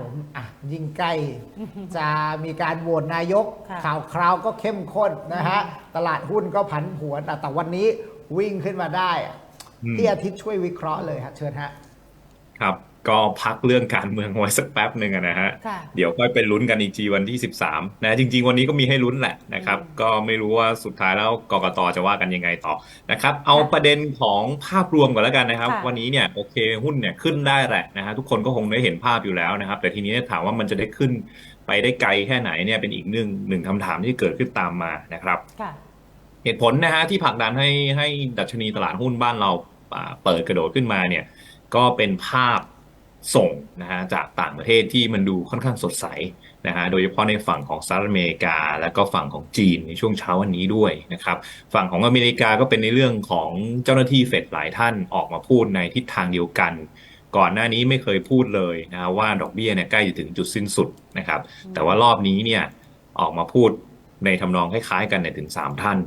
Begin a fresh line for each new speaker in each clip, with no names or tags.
ผมอะยิ่งใกล้ จะมีการโหวตนายก
ค่ะ
ข่าวคราวก็เข้มข้นนะฮะ ตลาดหุ้นก็ผันผวนอะแต่วันนี้วิ่งขึ้นมาได้อะ
อืม
พี่อาทิตย์ช่วยวิเคราะห์เลยฮะเชิญฮะ
ครับ ก็พักเรื่องการเมืองไว้สักแป๊บหนึ่งอะนะฮะ
ค่ะ
เดี๋ยวค่อยไปลุ้นกันอีกทีวันที่ 13 นะ จริง ๆ วันนี้ก็มีให้ลุ้นแหละนะครับ
อืม
ก็ไม่รู้ว่าสุดท้ายแล้วกกตจะว่ากันยังไงต่อนะครับ เอาประเด็นของภาพรวมก่อนแล้วกันนะครับ
ค่ะ
วันนี้เนี่ยโอเคหุ้นเนี่ยขึ้นได้แหละนะฮะทุกคนก็คงได้เห็นภาพอยู่แล้วนะครับ แต่ทีนี้ถามว่ามันจะได้ขึ้นไปได้ไกลแค่ไหนเนี่ยเป็นอีกหนึ่งหนึ่งคำถามที่เกิดขึ้นตามมานะครับ
ค่ะ
เหตุผลนะฮะที่ผลักดันให้ให้ดัชนีตลาดหุ้นบ้านเราอ่าเปิดกระโดดขึ้นมาเนี่ยก็เป็นภาพ ส่งนะฮะจากต่างประเทศที่มันดูค่อนข้างสดใสนะฮะโดยเฉพาะในฝั่งของสหรัฐอเมริกา และก็ฝั่งของจีนในช่วงเช้าวันนี้ด้วยนะครับฝั่งของอเมริกาก็เป็นในเรื่องของเจ้าหน้าที่เฟดหลายท่านออกมาพูดในทิศทางเดียวกัน ก่อนหน้านี้ไม่เคยพูดเลยนะฮะว่าดอกเบี้ยเนี่ยใกล้จะถึงจุดสิ้นสุดนะครับแต่ว่ารอบนี้เนี่ยออกมาพูดในทำนองคล้ายๆ กันเนี่ยถึง 3 ท่าน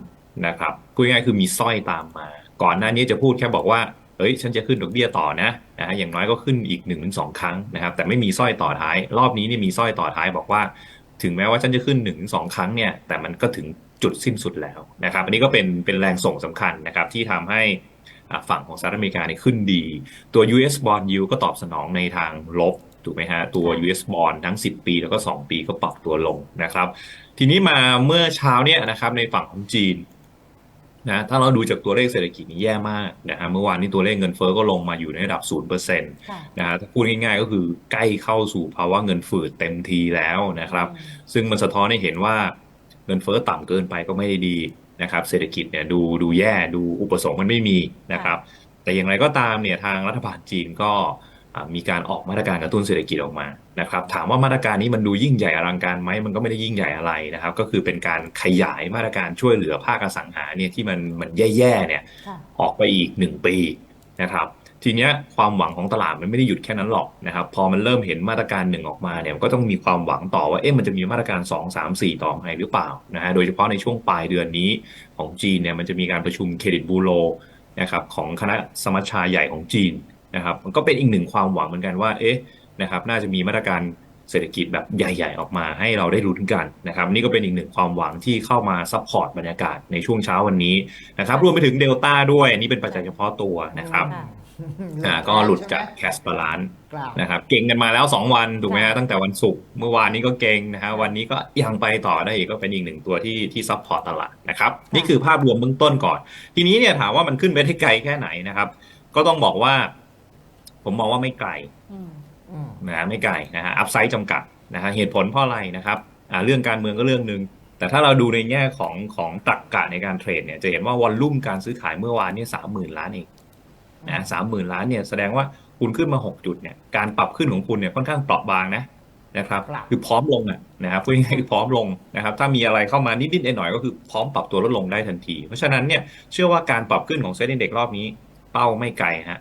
นะครับพูดง่ายๆคือมีสร้อยตามมา ก่อนหน้านี้จะพูดแค่บอกว่า เอ้ยฉันจะขึ้นดอกเบี้ยต่อนะนะฮะอย่างน้อยก็ขึ้นอีก1นถึงสครั้งนะครับ แต่ไม่มีสร้อยต่อท้าย รอบนี้เนี่ยมีสร้อยต่อท้ายบอกว่า ถึงแม้ว่าฉันจะขึ้น1นถึงสครั้งเนี่ย แต่มันก็ถึงจุดสิ้นสุดแล้วนะครับ อันนี้ก็เป็นเป็นแรงส่งสำคัญนะครับที่ทำให้อ่าฝั่งของสหรัฐอเมริกาเนี่ยขึ้นดี ตัว US bond yield ก็ตอบสนองในทางลบถูกไหมฮะตัว US bond ทั้ง 10 ปีแล้วก็ 2 ปีก็ปรับตัวลงนะครับ ทีนี้มาเมื่อเช้าเนี่ยนะครับในฝั่งของจีน นะถ้าเราดูจากตัวเลขเศรษฐกิจนี่แย่มากนะฮะเมื่อวานนี้ตัวเลขเงินเฟ้อก็ลงมาอยู่ในระดับ0%น
ค่ะะ
ฮะถ้าพูดง่ายๆก็คือใกล้เข้าสู่ภาวะเงินฝืดเต็มทีแล้วนะครับ ซึ่งมันสะท้อนให้เห็นว่าเงินเฟ้อต่ำเกินไปก็ไม่ได้ดีนะครับ เศรษฐกิจเนี่ยดูดูแย่ดูอุปสงค์มันไม่มีนะครับ แต่อย่างไรก็ตามเนี่ยทางรัฐบาลจีนก็อ่า มีการออกมาตรการกระตุ้นเศรษฐกิจออกมานะครับ ถามว่ามาตรการนี้มันดูยิ่งใหญ่อลังการไหมมันก็ไม่ได้ยิ่งใหญ่อะไรนะครับ ก็คือเป็นการขยายมาตรการช่วยเหลือภาคอสังหาเนี่ยที่มันมันแย่ๆเนี่ย
ค่ะ
ออกไปอีกหนึ่งปีนะครับทีเนี้ยความหวังของตลาดมันไม่ได้หยุดแค่นั้นหรอกนะครับ พอมันเริ่มเห็นมาตรการหนึ่งออกมาเนี่ยมันก็ต้องมีความหวังต่อว่าเอ๊ะมันจะมีมาตรการ 2 3 4 ต่อมาหรือเปล่านะฮะโดยเฉพาะในช่วงปลายเดือนนี้ของจีนเนี่ยมันจะมีการประชุมเครดิตบูโรนะครับของคณะสมัชชาใหญ่ของจีน นะครับมันก็เป็นอีกหนึ่งความหวังเหมือนกันว่าเอ๊ะนะครับน่าจะมีมาตรการเศรษฐกิจแบบใหญ่ ๆ ออกมาให้เราได้ลุ้นกันนะครับนี่ก็เป็นอีกหนึ่งความหวังที่เข้ามาซัพพอร์ตบรรยากาศในช่วงเช้าวันนี้นะครับรวมไปถึงเดลต้าด้วยนี่เป็นปัจจัยเฉพาะตัวนะครับ
ค่ะ
อ่าก็หลุดจากแคสบาลาน
กล่าว
นะครับเก่งกันมาแล้ว 2 วันถูกไหมฮะ
ค่ะ
ตั้งแต่วันศุกร์เมื่อวานนี้ก็เก่งนะฮะวันนี้ก็ยังไปต่อได้อีกก็เป็นอีกหนึ่งตัวที่ที่ซัพพอร์ตตลาดนะครับนี่คือภาพรวมเบื้องต้นก่อน ทีนี้เนี่ยถามว่ามันขึ้นไปได้ไกลแค่ไหนนะครับ ก็ต้องบอกว่า ผมมองว่าไม่ไกล
อืม
อืม
นะฮะไม่ไกลนะฮะอัพไซด์จำกัดนะฮะเหตุผลเพราะอะไรนะครับอ่าเรื่องการเมืองก็เรื่องหนึ่งแต่ถ้าเราดูในแง่ของของตรรกกะในการเทรดเนี่ยจะเห็นว่าวอลลุ่มการซื้อขายเมื่อวานเนี่ยสามหมื่นล้านเองนะสามหมื่นล้านเนี่ยแสดงว่าคุณขึ้นมาหกจุดเนี่ยการปรับขึ้นของคุณเนี่ยค่อนข้างเปราะบางนะนะครับ
ครับ
คือพร้อมลงอะนะครับพูดง่ายๆคือพร้อมลงนะครับถ้ามีอะไรเข้ามานิดๆหน่อยๆก็คือพร้อมปรับตัวลดลงได้ทันที เพราะฉะนั้นเนี่ยเชื่อว่าการปรับขึ้นของเซ็นดีเด็กรอบนี้เป้าไม่ไกลฮะ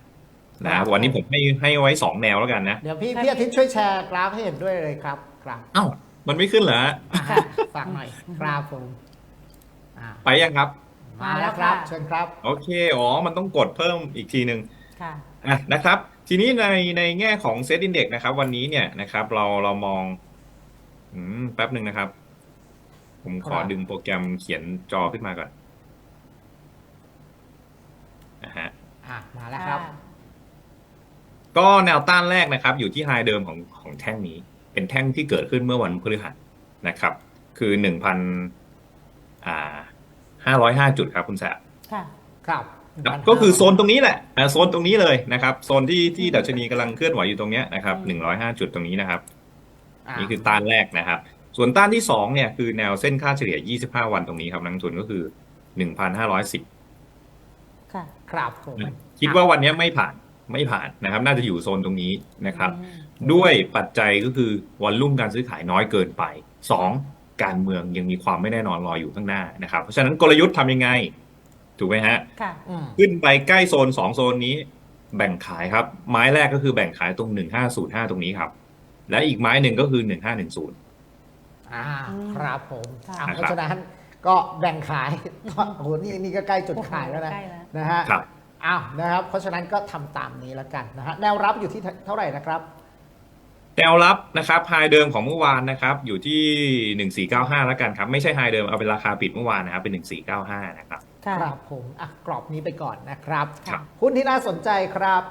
นะครับวันนี้ผมให้ให้ไว้สองแนวแล้วกันนะ
เดี๋ยวพี่พี่อาทิตย์ช่วยแชร์กราฟให้เห็นด้วยเลยครับกราฟ
เอ้ามันไม่ขึ้นเหรอฮะ
อะ
ค่ะ
ฝากหน่อยกราฟผมอ่า
ไปยังครับ
มาแล้วครับเชิญครับ
โอเคอ๋อมันต้องกดเพิ่มอีกทีหนึ่ง
ค่ะ
อะนะครับ ทีนี้ในในแง่ของเซตอินเด็กนะครับ วันนี้เนี่ยนะครับ เราเรามองอืมแป๊บหนึ่งนะครับ ผมขอ
ครับ
ดึงโปรแกรมเขียนจอขึ้นมาก่อนนะฮะ
อะมาแล้วครับ
ก็แนวต้านแรกนะครับ อยู่ที่ไฮเดิมของของแท่งนี้ เป็นแท่งที่เกิดขึ้นเมื่อวันพฤหัสนะครับ คือหนึ่งพันอ่าห้าร้อยห้าจุดครับคุณแสบ
ค่ะ
ครับ
ครับก็คือโซนตรงนี้แหละอ่าโซนตรงนี้เลยนะครับ โซนที่ที่ดัชนีกำลังเคลื่อนไหวอยู่ตรงเนี้ยนะครับหนึ่งร้อยห้าจุดตรงนี้นะครับานี่คือต้านแรกนะครับ ส่วนต้านที่สองเนี่ยคือแนวเส้นค่าเฉลี่ย25วันตรงนี้ครับนักลงทุนก็คือ1,510
ค่ะ
ครับผม
คิดว่าวันนี้ไม่ผ่าน ไม่ผ่านนะครับ น่าจะอยู่โซนตรงนี้นะครับ
อืม
ด้วยปัจจัยก็คือวอลลุ่มการซื้อขายน้อยเกินไป 2. การเมืองยังมีความไม่แน่นอนรออยู่ข้างหน้านะครับ เพราะฉะนั้นกลยุทธ์ทำยังไง ถูกไหมฮะ
ค่ะ
อืม
ขึ้นไปใกล้โซน 2 โซนนี้ แบ่งขายครับ ไม้แรกก็คือแบ่งขายตรง 1505 ตรงนี้ครับ และอีกไม้หนึ่งก็คือ 1510
อ่า
อืม
ครับผม
ค่ะ
อะ
นะครับ
เพราะฉะนั้นก็แบ่งขายโอ้โหนี่นี่ก็ใกล้จุดขายแล้วนะ
ใกล้แล้ว
นะฮะ
ครับ
อ้าวนะครับ เพราะฉะนั้นก็ทำตามนี้แล้วกันนะฮะแนวรับอยู่ที่เท่าไหร่นะครับ
แนวรับนะครับไฮเดิมของเมื่อวานนะครับ อยู่ที่ 1495 แล้วกันครับ ไม่ใช่ไฮเดิมเอาเป็นราคาปิดเมื่อวานนะครับเป็น 1495 นะครับ
ค่ะ
ครับผมอะกรอบนี้ไปก่อนนะครับ
ครับ
หุ้นที่น่าสนใจครับ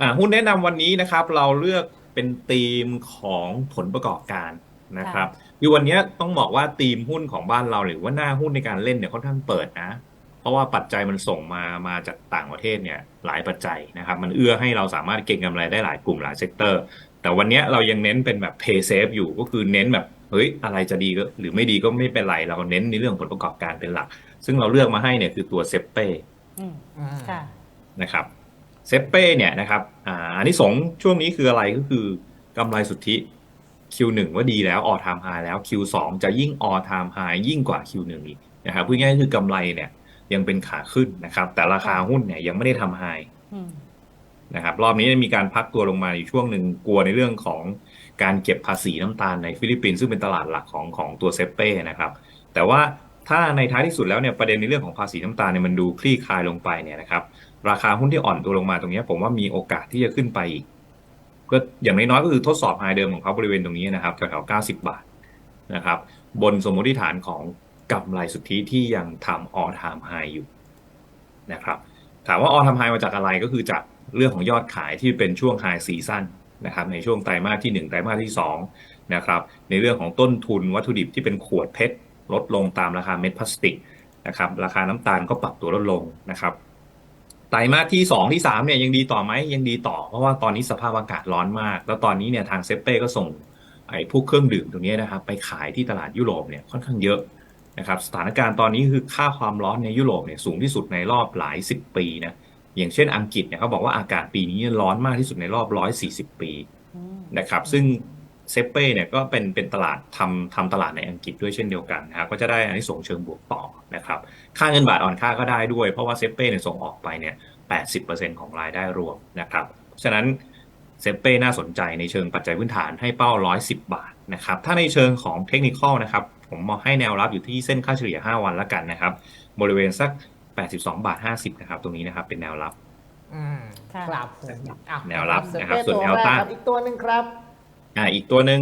อ่าหุ้นแนะนำวันนี้นะครับ เราเลือกเป็นธีมของผลประกอบการนะครับคือวันนี้ต้องบอกว่าธีมหุ้นของบ้านเราหรือว่าหน้าหุ้นในการเล่นเนี่ยค่อนข้างเปิดนะเพ ราะว่าปัจจัยมันส่งมามาจากต่างประเทศเนี่ยหลายปัจจัยนะครับ มันเอื้อให้เราสามารถเก็งกำไรได้หลายกลุ่มหลายเซกเตอร์ แต่วันนี้เรายังเน้นเป็นแบบ pay safe อยู่ก็คือเน้นแบบเฮ้ยอะไรจะดีก็หรือไม่ดีก็ไม่เป็นไรเราเน้นในเรื่องผลประกอบการเป็นหลัก ซึ่งเราเลือกมาให้เนี่ยคือตัวเซเป้
อืม
อืม
ค่ะ
นะครับเซเป้เนี่ยนะครับอ่าอันที่สองช่วงนี้คืออะไรก็คือกำไรสุทธิ Q1 ว่าดีแล้วออทามไฮแล้ว Q2 จะยิ่งออทามไฮยิ่งกว่า Q1 อีกนะครับพูดง่ายๆคือกำไรเนี่ย ยังเป็นขาขึ้นนะครับ แต่ราคาหุ้นเนี่ยยังไม่ได้ทำไฮ
อืม
นะครับ รอบนี้มีการพักตัวลงมาอีกช่วงหนึ่งกลัวในเรื่องของการเก็บภาษีน้ำตาลในฟิลิปปินส์ซึ่งเป็นตลาดหลักของของตัวเซเป้นะครับ แต่ว่าถ้าในท้ายที่สุดแล้วเนี่ยประเด็นในเรื่องของภาษีน้ำตาลเนี่ยมันดูคลี่คลายลงไปเนี่ยนะครับ ราคาหุ้นที่อ่อนตัวลงมาตรงเนี้ยผมว่ามีโอกาสที่จะขึ้นไปอีกก็อย่างน้อยๆก็คือทดสอบไฮเดิมของเขาบริเวณตรงนี้นะครับแถวๆ90 บาทนะครับ บนสมมติฐานของ กำไรสุทธิที่ยังทำออทามไฮอยู่นะครับถามว่าออทำไฮมาจากอะไรก็คือจากเรื่องของยอดขายที่เป็นช่วงไฮซีซั่นนะครับในช่วงไตรมาสที่ 1 ไตรมาสที่2นะครับในเรื่องของต้นทุนวัตถุดิบที่เป็นขวดเพชรลดลงตามราคาเม็ดพลาสติกนะครับราคาน้ำตาลก็ปรับตัวลดลงนะครับไตรมาสที่ 2 ที่3เนี่ยยังดีต่อไหมยังดีต่อ เพราะว่าตอนนี้สภาพอากาศร้อนมาก แล้วตอนนี้เนี่ยทางเซเป้ก็ส่งไอ้พวกเครื่องดื่มตรงนี้นะครับไปขายที่ตลาดยุโรปเนี่ยค่อนข้างเยอะ นะครับสถานการณ์ตอนนี้คือค่าความร้อนในยุโรปเนี่ยสูงที่สุดในรอบหลายสิบปีนะอย่างเช่นอังกฤษเนี่ยเขาบอกว่าอากาศปีนี้ร้อนมากที่สุดในรอบ 140 ปี
อืม
นะครับซึ่งเซเป้เนี่ยก็เป็นเป็นตลาดทำทำตลาดในอังกฤษด้วยเช่นเดียวกันนะครับก็จะได้อันนี้ส่งส์เชิงบวกต่อนะครับค่าเงินบาทอ่อนค่าก็ได้ด้วย เพราะว่าเซเป้เนี่ยส่งออกไปเนี่ย 80%ของรายได้รวมนะครับเพราะฉะนั้นเซเป้น่าสนใจในเชิงปัจจัยพื้นฐานให้เป้า 110 บาทนะครับถ้าในเชิงของเทคนิคอลนะครับ ผมมองให้แนวรับอยู่ที่เส้นค่าเฉลี่ย 5 วันแล้วกันนะครับ บริเวณสัก 82 บาท 50 นะครับ ตรงนี้นะครับเป็นแนวรับ
อืม
ค่ะ
ครับผมอะ
แนวรับนะครับ
เซเป้
ส่วนแนวต้าน
ตัรกครับอีกตัวหนึ่งครับ
อ่าอีกตัวหนึ่ง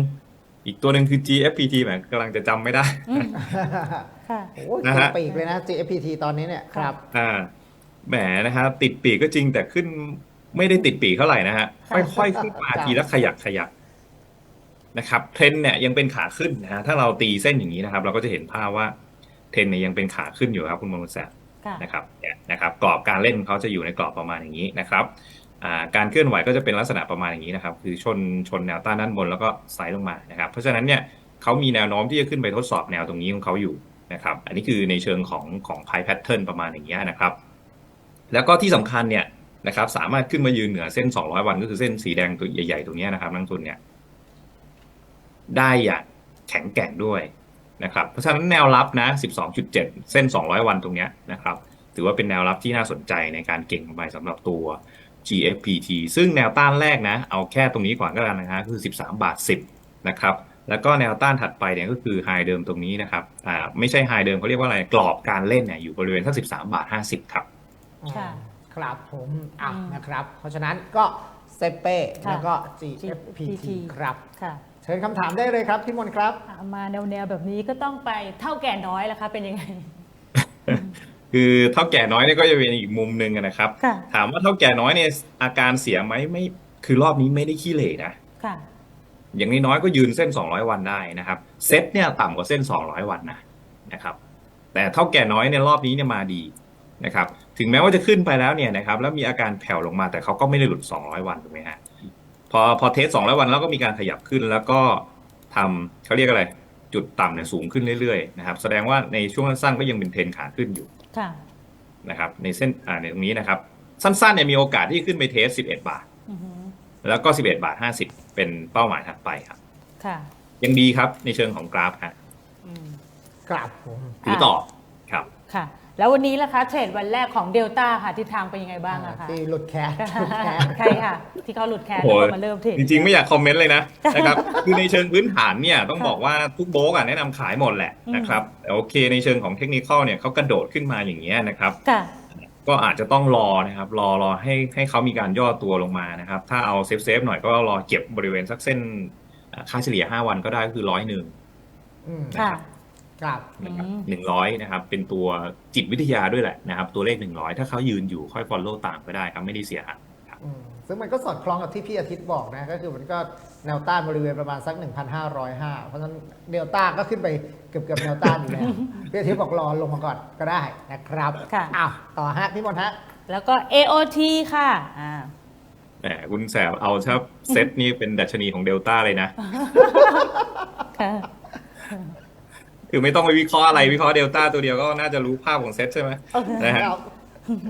อีกตัวหนึ่งคือ GFPT แหมกำลังจะจำไม่ได้
อืมค่ะ
โอ้ย
นะฮะ
ติดปีกเลยนะ GFPT ตอนนี้เนี่ยครับ
อ่าแหมนะฮะติดปีกก็จริงแต่ขึ้นไม่ได้ติดปีกเท่าไหร่นะฮะ
ค่ะ
ค่อยๆขึ้นมา
ครับ
ทีละขยักขยัก นะครับเทรนด์เนี่ยยังเป็นขาขึ้นนะฮะถ้าเราตีเส้นอย่างนี้นะครับ เราก็จะเห็นภาพว่าเทรนด์เนี่ยยังเป็นขาขึ้นอยู่ครับคุณมงคลแสบ
ค่ะ
นะครับเนี่ยนะครับกรอบการเล่นของเขาจะอยู่ในกรอบประมาณอย่างนี้นะครับอ่าการเคลื่อนไหวก็จะเป็นลักษณะประมาณอย่างนี้นะครับ คือชนชนแนวต้านด้านบนแล้วก็ไซด์ลงมานะครับ เพราะฉะนั้นเนี่ยเขามีแนวโน้มที่จะขึ้นไปทดสอบแนวตรงนี้ของเขาอยู่นะครับ อันนี้คือในเชิงของของไพแพทเทิร์นประมาณอย่างนี้ยนะครับ แล้วก็ที่สำคัญเนี่ยนะครับสามารถขึ้นมายืนเหนือเส้น 200 วันก็คือเส้นสีแดงตัวใหญ่ ๆ ตรงเนี้ยนะครับนักลงทุนเนี่ย ได้อย่างแข็งแกร่งด้วยนะครับเพราะฉะนั้นแนวรับนะ 12.7 เส้น 200 วันตรงเนี้ยนะครับ ถือว่าเป็นแนวรับที่น่าสนใจในการเก่งกำไรสำหรับตัว GFPT ซึ่งแนวต้านแรกนะ เอาแค่ตรงนี้ก่อนก็แล้วกันนะฮะคือ 13 บาท 10 นะครับ แล้วก็แนวต้านถัดไปเนี่ยก็คือไฮเดิมตรงนี้นะครับ อ่าไม่ใช่ไฮเดิมเขาเรียกว่าอะไร กรอบการเล่นเนี่ยอยู่บริเวณสัก13 บาท 50 ครับ
ค่ะ
ครับผมอะ
อืม
นะครับ เพราะฉะนั้นก็เซเป้
ค่ะ
แล้วก็ GFPT
GFPT
ครับ
ค่ะ
เชิญคำถามได้เลยครับพี่มนต์ครับ
อะมาแนวแนวๆแบบนี้ก็ต้องไปเท่าแก่น้อยแล้วคะเป็นยังไง
คือเท่าแก่น้อยเนี่ยก็จะเป็นอีกมุมหนึ่งอะนะครับ
ค่ะ
ถามว่าเท่าแก่น้อยเนี่ยอาการเสียไหมไม่คือรอบนี้ไม่ได้ขี้เหร่นะ
ค่ะ
อย่างน้อยๆก็ยืนเส้น 200 วันได้นะครับ เซ็ตเนี่ยต่ำกว่าเส้น 200 วันนะนะครับ แต่เท่าแก่น้อยในยรอบนี้เนี่ยมาดีนะครับ ถึงแม้ว่าจะขึ้นไปแล้วเนี่ยนะครับ แล้วมีอาการแผ่วลงมาแต่เขาก็ไม่ได้หลุด 200 วันถูกไหมฮะ พอพอเทส200วันแล้วก็มีการขยับขึ้น แล้วก็ทำเขาเรียกอะไร จุดต่ำเนี่ยสูงขึ้นเรื่อยๆนะครับ แสดงว่าในช่วงสั้นๆก็ยังเป็นเทรนขาขึ้นอยู่
ค่ะ
นะครับ ในเส้นอ่าในตรงนี้นะครับ สั้นๆเนี่ยมีโอกาสที่ขึ้นไปเทส11บาท
อือหือ
แล้วก็11บาท50เป็นเป้าหมายถัดไปครับ
ค่ะ
ยังดีครับในเชิงของกราฟฮะ
อืม
ครับผม
ถือต่อครับ
ค่ะ แล้ววันนี้ล่ะคะเทรดวันแรกของเดลต้าค่ะทิศทางเป็นยังไงบ้างอะคะ
ที่หลุดแคสหลุดแคส
ใครค่ะ ที่เขาหลุดแคส
โอ้
แล้ว
ย
ก็มาเริ่มเทรด
จริงๆ ไม่อยากคอมเมนต์เลยนะนะครับคือในเชิงพื้นฐานเนี่ยต้องบอกว่าทุกโบรกอะแนะนำขายหมดแหละนะครับแต่โอเคในเชิงของเทคนิคอลเนี่ยเขากระโดดขึ้นมาอย่างเงี้ยนะครับ
ค่ะ
ก็อาจจะต้องรอนะครับ รอรอให้ให้เขามีการย่อตัวลงมานะครับ ถ้าเอาเซฟเซฟหน่อยก็รอเก็บบริเวณสักเส้นอ่าค่าเฉลี่ย 5 วันก็ได้ก็คือร้อยหนึ่ง
อืม
ค่ะ
ครับ
นะครับ
อืม
หนึ่งร้อยนะครับ เป็นตัวจิตวิทยาด้วยแหละนะครับ ตัวเลขหนึ่งร้อยถ้าเขายืนอยู่ค่อย follow ตามก็ได้ครับ ไม่ได้เสียหายครับ
อืมซึ่งมันก็สอดคล้องกับที่พี่อาทิตย์บอกนะ ก็คือมันก็แนวต้านบริเวณประมาณสัก 1,505 เพราะฉะนั้นเดลต้าก็ขึ้นไปเกือบเกือบๆแนวต้านอยู่แล้ว พี่อาทิตย์บอกรอลงมาก่อนก็ได้นะครับ
ค่ะ
อ้าวต่อฮะพี่มนต์ฮะ
แล้วก็ AOT ค่ะอ่า
แหมคุณแสบเอาถ้าเซตนี่เป็นดัชนีของเดลต้าเลยนะ
ค่ะ
คือไม่ต้องไปวิเคราะห์อะไรวิเคราะห์เดลต้าตัวเดียวก็น่าจะรู้ภาพของเซตใช่ไหมนะฮะ
ครับ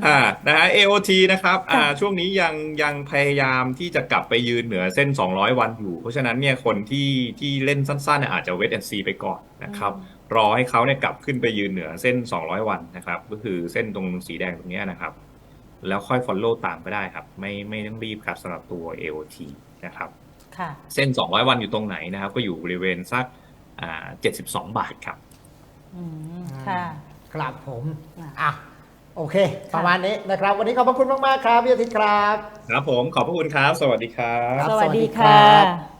อ่านะฮะ AOT นะครับอ่าช่วงนี้ยังยังพยายามที่จะกลับไปยืนเหนือเส้น 200 วันอยู่ เพราะฉะนั้นเนี่ยคนที่ที่เล่นสั้นๆเนี่ยอาจจะเวทแอนซีไปก่อนนะครับรอให้เขาเนี่ยกลับขึ้นไปยืนเหนือเส้น 200 วันนะครับ ก็คือเส้นตรงสีแดงตรงเนี้ยนะครับ แล้วค่อย follow ตามก็ได้ครับ ไม่ไม่ต้องรีบครับสำหรับตัว AOT นะครับ
ค่ะ
เส้น 200 วันอยู่ตรงไหนนะครับ ก็อยู่บริเวณสักอ่า 72 บาทครับ
อืมค่ะ
ครับผม
อะ
อะโอเค ประมาณนี้นะครับ วันนี้ขอบพระคุณมาก ๆ ครับพี่อาทิตย์ครับ
ครับผมขอบพระคุณครับ สวัสดีครับ
ครับ
สวัสดี
สวัสดีครั
ค่ะ
บ